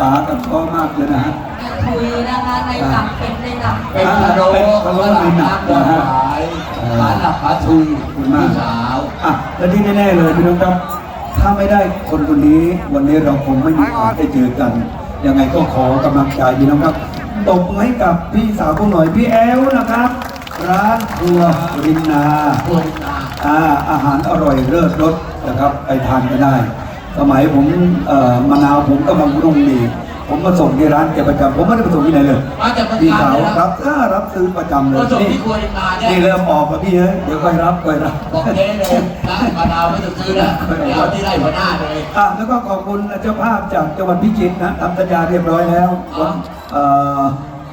ป๋ากับพ่อมากเลยนะฮะคุยนะคะในหนักเป็นในหนักเป็นพะโล้เป็นพะโล้ฝรั่น้ำดอกหวายเออหาหลับหาทุยคุณมากพี่สาวอะและที่แน่ๆเลยพี่น้องครับ ถ้าไม่ได้คนคนนี้วันนี้เราคงไม่มีโอกาสได้เจอกันยังไงก็ขอกำลังใจพี่น้องครับตบมือให้กับพี่สาวพวกหน่อยพี่แอลนะครับ ร้านครัวรินนาอาอาหารอร่อยเลิศรสนะครับไปทานกันได้ สมัยผมเอ่อมะนาวผมกำลังรุ่งดีผมมาส่งที่ร้านแกประจำผมไม่ได้ไปส่งที่ไหนเลยมาจากเมืองพี่กาสาญวเลยคนะรับอ่ารับซื้อประจำเลยมาส่งนี่ที่ครัวริมนาเนี่ยนี่เริ่มออกแล้วพี่เอ้ยเดี๋ยวค่อยรับค่อยรับบอกเจ๊เลยนะมะนาวไม่ต้องซื้อนะเดี๋ยวเอาที่ไร่หัวหน้าเลยอะแล้วก็ขอบคุณเจ้าภาพจากจังหวัดพิจิตรนะทำสัญญาเรียบร้อยแล้ววันเอ่อ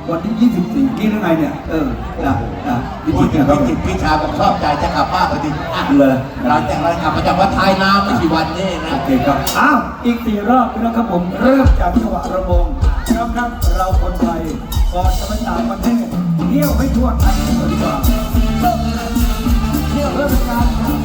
วันที่ 24 นี่หรือไงเนี่ยเออนะนะ พิพี่จิจิตตรรนะครับพี่จิตรพี่ชายบอกชอบใจจะกลับบ้านพอดีอะเลยเราแต่งรายกลับมาจากวัดไทยน้ำไม่กี่วันนี่นะโอเคครับอ้าวอีกสี่รอบนะครับผมเริ่มจากจังหวะระบงครับครับเราคนไทยก่อนจะไปต่างประเทศเที่ยวให้ทั่วไทยกันดีกว่าเที่ยวเพื่อเป็นการส่งเสริม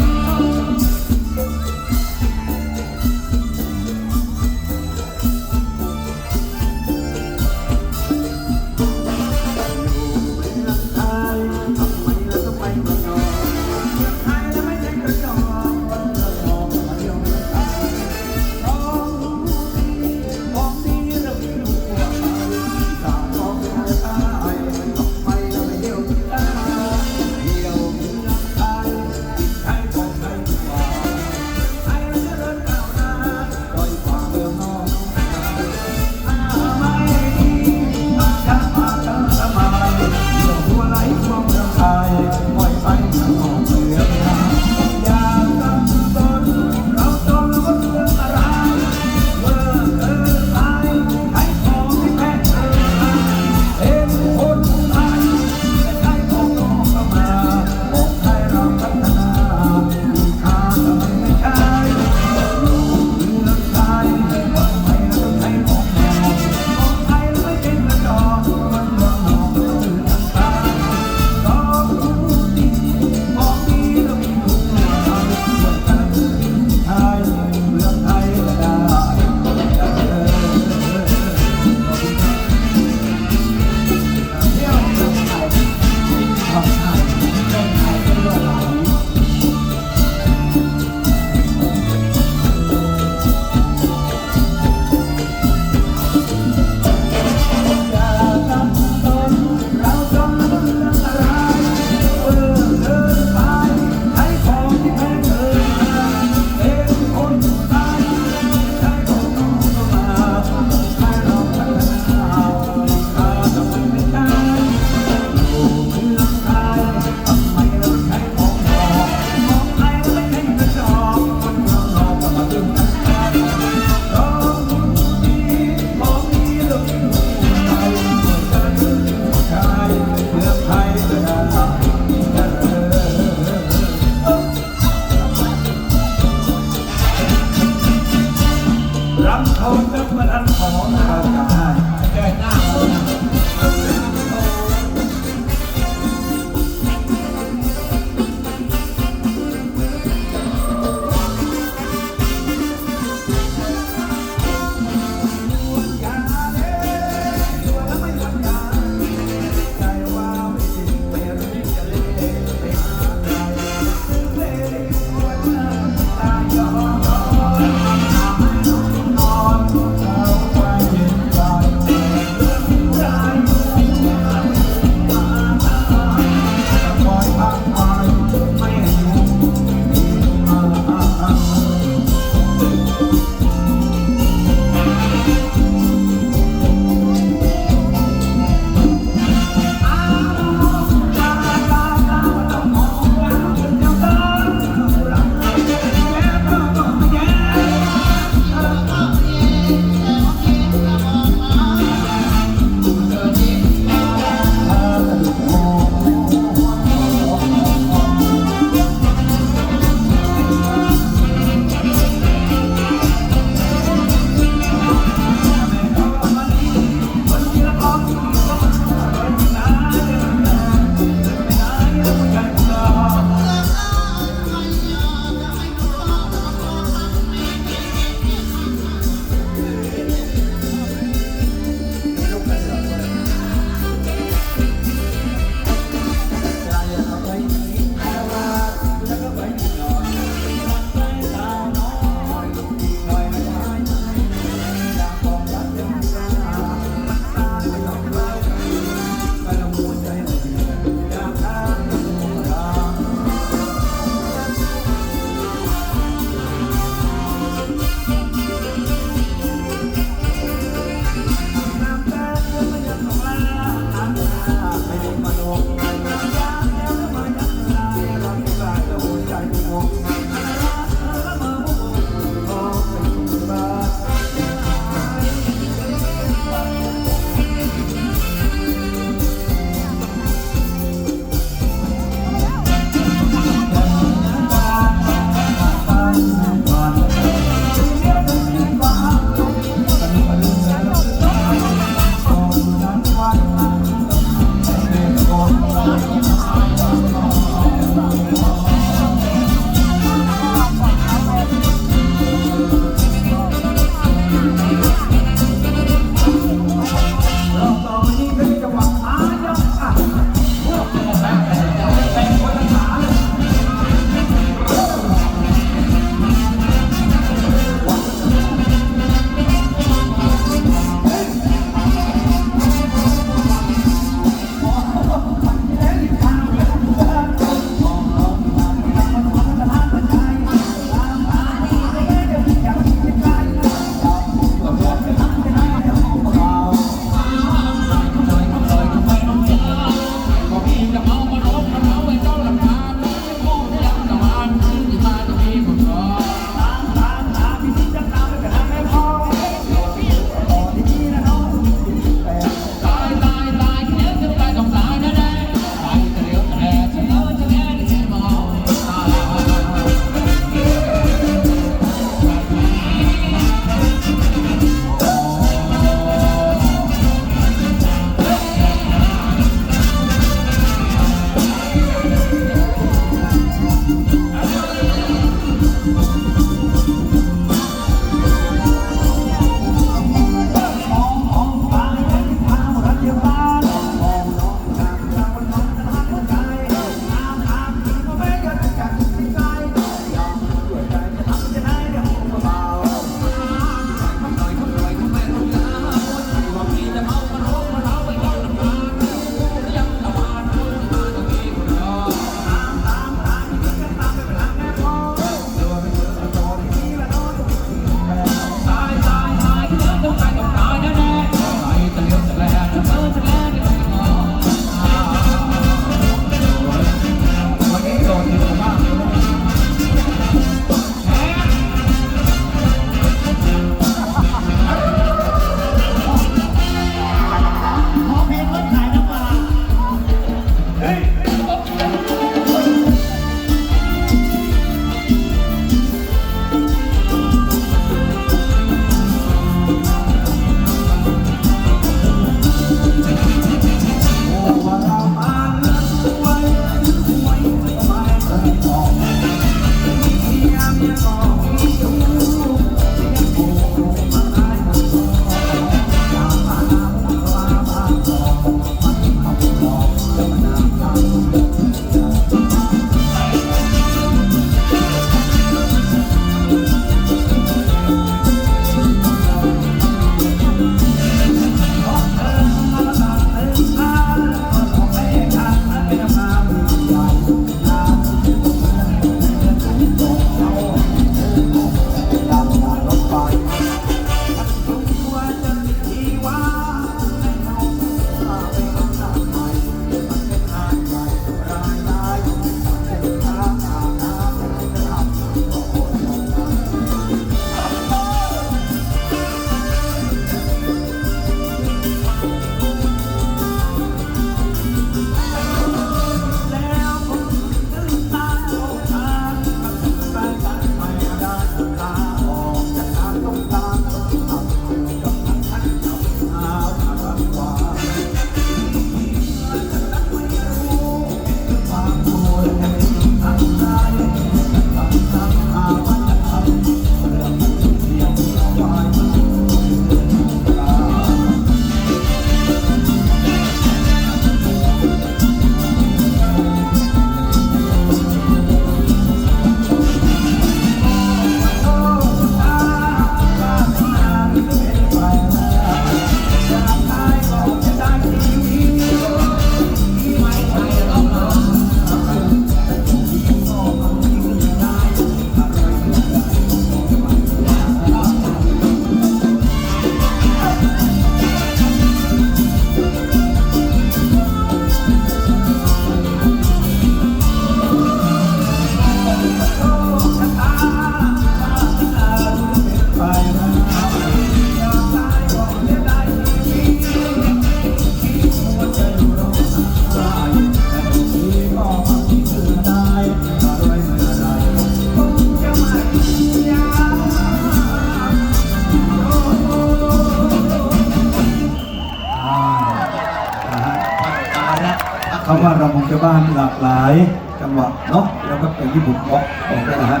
ราวบ้านหลากหลายจังหวะเนาะแล้วก็เป็นที่ผมบอกบอกไปนะฮะ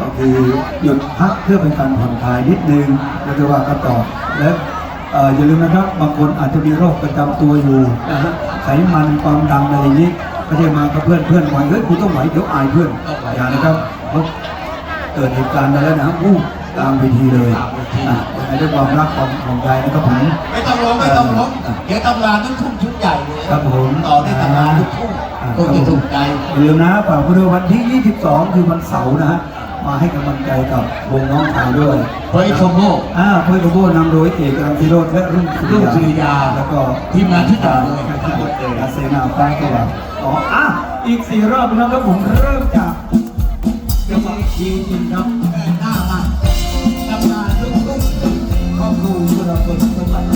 ก็คือหยุดพักเพื่อเป็นการผ่อนคลายนิดนึงแล้วจะว่ากันต่อและอย่าลืมนะครับบางคนอาจจะมีโรคประจำตัวอยู่นะฮะไขมันความดันอะไรอย่างนี้ก็จะมากับเพื่อนเพื่อนไหวเฮ้ยคุณต้องไหวเดี๋ยวอายเพื่อนอย่านะครับเพราะเกิดเหตุการณ์มาแล้วนะฮะอู้ กลางเวทีเลยอะยังไงด้วยความรักความห่วงใยนะครับผมไม่ต้องร้องไม่ต้องร้องเดี๋ยวตำราลูกทุ่งชุดใหญ่เลยครับผมต่อได้ตำราลูกทุ่งอ่าคงจะถูกใจอย่าลืมนะฝากไว้ด้วยวันที่ 22 คือวันเสาร์นะฮะมาให้กำลังใจกับวงน้องชายด้วยเฮ้ยชมโม่อ่าเพื่อนกโบนำโดยเอกรังสิโรธและรุ่งรุ่งสุริยา แล้วก็ทีมงานชุดใหญ่เลยอาเซนาฟ้าสว่างอ๋ออะอีกสี่รอบนะครับผมเริ่มจากจังหวะคีย์จริงครับ すごい。